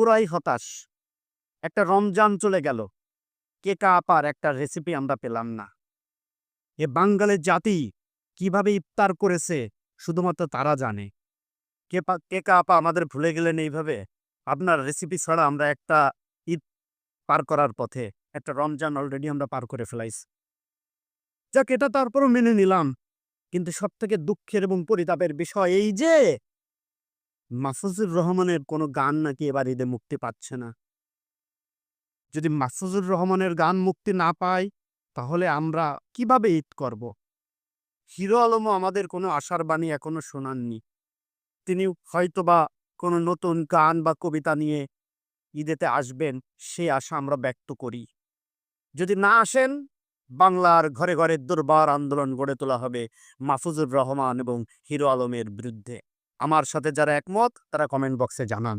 পুরাই হতাশ। একটা রমজান চলে গেল। কেকা আপার একটা রেসিপি আমরা পেলাম না। এ বাঙ্গালের জাতি কীভাবে ইফতার করেছে শুধুমাত্র তারা জানে। কেপা কেকা আপা আমাদের ভুলে গেলেন এইভাবে? আপনার রেসিপি ছাড়া আমরা একটা ঈদ পার করার পথে একটা রমজান অলরেডি আমরা পার করে ফেলাইছি। যাক, এটা তারপরও মেনে নিলাম। কিন্তু সব থেকে দুঃখের এবং পরিতাপের বিষয় এই যে মাহফুজুর রহমানের কোনো গান নাকি এবার ঈদে মুক্তি পাচ্ছে না? যদি মাসুজুর রহমানের গান মুক্তি না পাই, তাহলে আমরা কীভাবে ঈদ করব? হিরো আলমও আমাদের কোনো আশার বাণী এখনও শোনাননি। তিনি হয়তোবা কোনো নতুন গান বা কবিতা নিয়ে ঈদেতে আসবেন, সেই আশা আমরা ব্যক্ত করি। যদি না আসেন, বাংলার ঘরে ঘরে দুর্বার আন্দোলন গড়ে তোলা হবে মাহফুজুর রহমান এবং হিরো আলমের বিরুদ্ধে। আমার সাথে যারা একমত তারা কমেন্ট বক্সে জানান।